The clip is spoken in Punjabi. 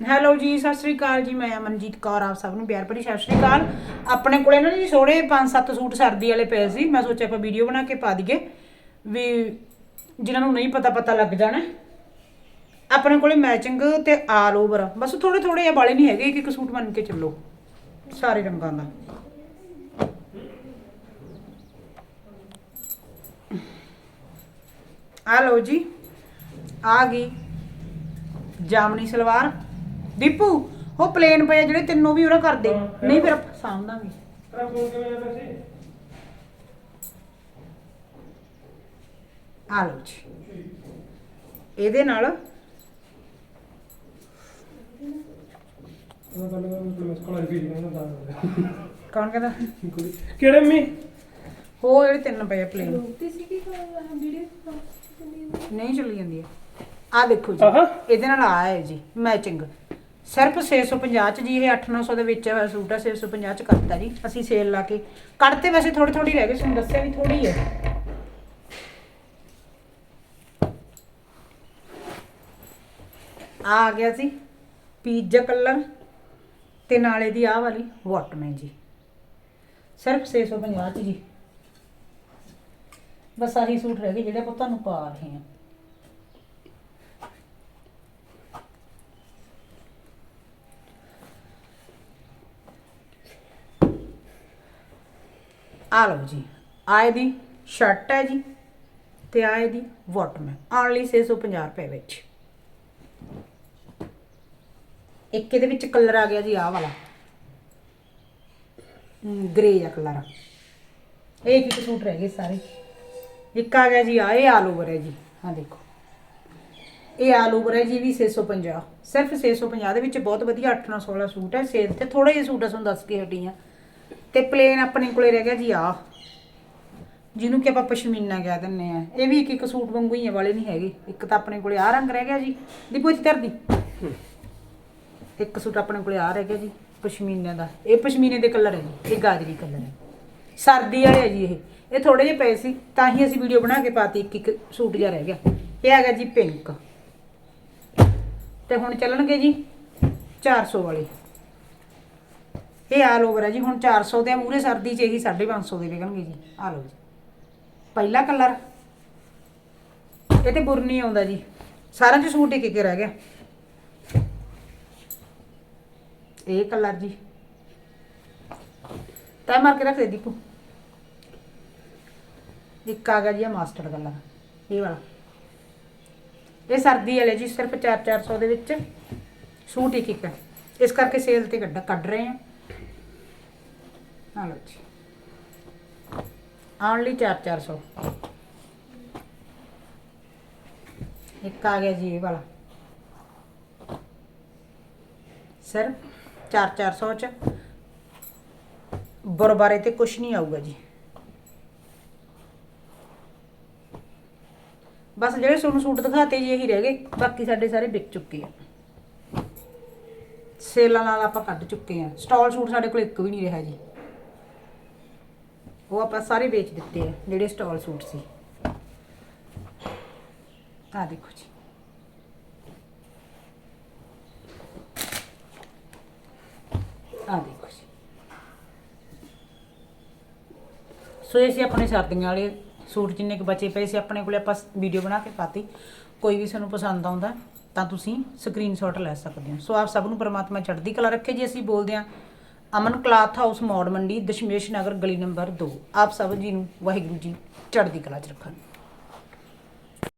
ਹੈਲੋ ਜੀ, ਸਤਿ ਸ੍ਰੀ ਅਕਾਲ ਜੀ, ਮੈਂ ਅਮਨਜੀਤ ਕੌਰ, ਆਪ ਸਭ ਨੂੰ ਪਿਆਰ ਭਰੀ ਸਤਿ ਸ੍ਰੀ ਅਕਾਲ। ਆਪਣੇ ਕੋਲੇ ਨਾ ਜੀ ਸੋਹਣੇ 5-7 ਸੂਟ ਸਰਦੀ ਵਾਲੇ ਪਏ ਸੀ, ਮੈਂ ਸੋਚਿਆ ਆਪਾਂ ਵੀਡੀਓ ਬਣਾ ਕੇ ਪਾ ਦਈਏ, ਵੀ ਜਿਨ੍ਹਾਂ ਨੂੰ ਨਹੀਂ ਪਤਾ ਪਤਾ ਲੱਗ ਜਾਣਾ। ਆਪਣੇ ਕੋਲੇ ਮੈਚਿੰਗ ਤੇ ਆਲ ਓਵਰ ਬਸ ਥੋੜੇ ਥੋੜੇ ਆ ਵਾਲੇ ਨਹੀਂ ਹੈਗੇ, ਇੱਕ ਇੱਕ ਸੂਟ ਮੰਨ ਕੇ ਚੱਲੋ, ਸਾਰੇ ਰੰਗਾਂ ਦਾ। ਆ ਲਓ ਜੀ, ਆ ਗਈ ਜਾਮਣੀ ਸਲਵਾਰ। ਦੀਪੂ ਉਹ ਪਲੇਨ ਪਏ ਆ ਜਿਹੜੇ ਤਿੰਨੋਂ ਵੀ ਉਹਦਾ ਕਰ ਦੇ। ਨਹੀਂ ਫਿਰ ਆਪਾਂ ਸਾਂਭਦਾਂਗੇ ਤੇਰਾ ਫੋਨ ਕਿਵੇਂ ਜਾਂਦਾ ਸੀ ਆ ਲਓ ਜੀ। ਇਹਦੇ ਨਾਲ ਉਹ ਗੱਲ ਕਰ ਮੈਂ ਕੋਲ ਵੀ ਨਹੀਂ ਹੁੰਦਾ ਕੌਣ ਕਹਿੰਦਾ? ਕਿਹੜੇ ਮੀ ਉਹ ਜਿਹੜੇ ਤਿੰਨ ਪਏ ਆ ਪਲੇਨ ਰੋਕਤੀ ਸੀ ਕਿ ਵੀਡੀਓ ਨਹੀਂ ਚੱਲੀ ਜਾਂਦੀ ਆ। ਦੇਖੋ ਜੀ ਆਹਾ। ਇਹਦੇ ਨਾਲ ਆ ਹੈ ਜੀ ਮੈਚਿੰਗ ਸਿਰਫ 650 ਚ ਜੀ, ਇਹ 8-900 ਦੇ ਵਿੱਚ ਸੂਟ ਆ 650 ਚ ਕਰਤਾ ਜੀ, ਅਸੀਂ ਸੇਲ ਲਾ ਕੇ। ਕੱਢਤੇ ਵੈਸੇ ਥੋੜੀ ਥੋੜੀ ਰਹਿ ਗਈ, ਤੁਹਾਨੂੰ ਦੱਸਿਆ ਵੀ ਥੋੜੀ ਹੈ। ਆ ਆ ਗਿਆ ਸੀ ਪੀਜ਼ਾ ਕਲਰ ਤੇ ਨਾਲੇ ਦੀ ਆਹ ਵਾਲੀ ਵਾਟਮੈਨ ਜੀ। ਸਿਰਫ 650 ਚ ਜੀ। ਬਸ ਆਹੀ ਸੂਟ ਰਹਿ ਗਏ ਜਿਹੜੇ ਆਪਾਂ ਤੁਹਾਨੂੰ ਪਾ ਰਹੇ ਹਾਂ। ਆ ਲਓ ਜੀ, ਆਏ ਦੀ ਸ਼ਰਟ ਹੈ ਜੀ ਤੇ ਆਏ ਦੀ ਬਾਟਮ ਹੈ। ਓਨਲੀ 650 ਰੁਪਏ ਵਿੱਚ। ਇੱਕ ਇਹਦੇ ਵਿੱਚ ਕਲਰ ਆ ਗਿਆ ਜੀ, ਆਹ ਵਾਲਾ। ਗ੍ਰੇ ਜਿਹਾ ਕਲਰ ਇਹ ਇੱਕ ਸੂਟ ਰਹਿ ਗਏ ਸਾਰੇ। ਇੱਕ ਆ ਗਿਆ ਜੀ ਆ ਇਹ ਆਲ ਓਵਰ ਹੈ ਜੀ। ਹਾਂ ਦੇਖੋ। ਇਹ ਆਲ ਓਵਰ ਹੈ ਜੀ ਵੀ 650 ਸਿਰਫ 650 ਦੇ ਵਿੱਚ ਬਹੁਤ ਵਧੀਆ 8 ਨਾਲ 16 ਸੂਟ ਹੈ। ਸੇਲ ਤੇ ਥੋੜੇ ਜਿਹੇ ਸੂਟ ਆ, ਤੁਹਾਨੂੰ ਦੱਸ ਕੇ ਹਟੀ ਆ ਤੇ ਪਲੇਨ ਆਪਣੇ ਕੋਲੇ ਰਹਿ ਗਿਆ ਜੀ ਆ ਜਿਹਨੂੰ ਕਿ ਆਪਾਂ ਪਸ਼ਮੀਨਾ ਕਹਿ ਦਿੰਨੇ ਆ। ਇਹ ਵੀ ਇੱਕ ਇੱਕ ਸੂਟ ਵਾਂਗੂ ਹੀ ਆ, ਵਾਲੇ ਨਹੀਂ ਹੈਗੇ। ਇੱਕ ਤਾਂ ਆਪਣੇ ਕੋਲੇ ਆ ਰੰਗ ਰਹਿ ਗਿਆ ਜੀ। ਦੀਪੋ ਇੱਥੇ ਧਰ ਦੀ ਇੱਕ ਸੂਟ ਆਪਣੇ ਕੋਲੇ ਆ ਰਹਿ ਗਿਆ ਜੀ, ਪਸ਼ਮੀਨੇ ਦਾ। ਇਹ ਪਸ਼ਮੀਨੇ ਦੇ ਕਲਰ ਹੈ ਜੀ, ਇਹ ਗਾਜਰੀ ਕਲਰ ਹੈ। ਸਰਦੀ ਵਾਲੇ ਹੈ ਜੀ ਇਹ। ਇਹ ਥੋੜੇ ਜਿਹੇ ਪਏ ਸੀ, ਤਾਂ ਹੀ ਅਸੀਂ ਵੀਡੀਓ ਬਣਾ ਕੇ ਪਾਤੀ ਇੱਕ ਇੱਕ ਸੂਟ ਜਿਹਾ ਰਹਿ ਗਿਆ। ਇਹ ਹੈਗਾ ਜੀ ਪਿੰਕ ਤੇ ਹੁਣ ਚੱਲਣਗੇ ਜੀ 400 ਵਾਲੇ। ਇਹ ਆਲ ਓਵਰ ਹੈ ਜੀ, ਹੁਣ 400 ਦੇ ਮੂਰੇ ਸਰਦੀ 'ਚ ਇਹੀ 550 ਦੇ ਵਿਕਣਗੇ ਜੀ। ਆ ਲਓ ਜੀ। ਪਹਿਲਾ ਕਲਰ। ਇਹ ਤੇ ਬੁਰ ਨਹੀਂ ਆਉਂਦਾ ਜੀ। ਸਾਰਿਆਂ 'ਚ ਸੂਟ ਇੱਕ ਇੱਕ ਰਹਿ ਗਿਆ। ਇਹ ਕਲਰ ਜੀ। ਤੈ ਮਾਰ ਕੇ ਰੱਖ ਦੇ ਦੀਪੂ। ਇੱਕ ਆ ਗਿਆ ਜੀ ਮਾਸਟਰ ਕਲਰ। ਇਹ ਵਾਲਾ। ਇਹ ਸਰਦੀ ਵਾਲੇ ਜੀ, ਸਿਰਫ 4-400 ਦੇ ਵਿੱਚ ਸੂਟ ਇੱਕ ਇੱਕ ਹੈ। ਇਸ ਕਰਕੇ ਸੇਲ ਤੇ ਕੱਢ ਕੱਢ ਰਹੇ ਆ ਆ ਲਓ ਜੀ। ਓਨਲੀ 4-400 ਇੱਕ ਆ ਗਿਆ ਜੀ ਇਹ ਵਾਲਾ। ਸਿਰਫ 4-400 ਚ। ਬਰਬਾਰੇ ਤੇ ਕੁਝ ਨਹੀਂ ਆਊਗਾ ਜੀ। ਬਸ ਜਿਹੜੇ ਤੁਹਾਨੂੰ ਸੂਟ ਦਿਖਾਤੇ ਜੀ ਇਹੀ ਰਹਿ ਗਏ। ਬਾਕੀ ਸਾਡੇ ਸਾਰੇ ਵਿਕ ਚੁੱਕੇ ਆ। ਸੇਲਾਂ ਨਾਲ ਆਪਾਂ ਕੱਢ ਚੁੱਕੇ ਆ। ਸਟਾਲ ਸੂਟ ਸਾਡੇ ਕੋਲ ਇੱਕ ਵੀ ਨਹੀਂ ਰਿਹਾ ਜੀ। ਉਹ ਆਪਾਂ ਸਾਰੇ ਵੇਚ ਦਿੱਤੇ ਆ, ਜਿਹੜੇ ਸਟਾਲ ਸੂਟ ਸੀ। ਆ ਦੇਖੋ ਜੀ। ਆ ਦੇਖੋ ਜੀ। ਸੋ ਇਹ ਸੀ ਆਪਣੇ ਸਰਦੀਆਂ ਵਾਲੇ ਸੂਟ, ਜਿੰਨੇ ਕੁ ਬਚੇ ਪਏ ਸੀ। ਆਪਣੇ ਕੋਲੇ ਆਪਾਂ ਵੀਡੀਓ ਬਣਾ ਕੇ ਪਾਤੀ। ਕੋਈ ਵੀ ਸਾਨੂੰ ਪਸੰਦ ਆਉਂਦਾ, ਤਾਂ ਤੁਸੀਂ ਸਕਰੀਨਸ਼ਾਟ ਲੈ ਸਕਦੇ ਹੋ। ਸੋ ਆਪ ਸਭ ਨੂੰ ਪਰਮਾਤਮਾ ਚੜ੍ਹਦੀ ਕਲਾ ਰੱਖੇ। ਜੀ ਅਸੀਂ ਬੋਲਦੇ ਹਾਂ ਅਮਨ ਕਲਾਥ ਹਾਊਸ ਮੌੜ ਮੰਡੀ, ਦਸ਼ਮੇਸ਼ ਨਗਰ, ਗਲੀ ਨੰਬਰ 2 ਆਪ ਸਭ ਜੀ ਨੂੰ ਵਾਹਿਗੁਰੂ ਜੀ ਚੜ੍ਹਦੀ ਕਲਾ ਚ ਰੱਖਣ।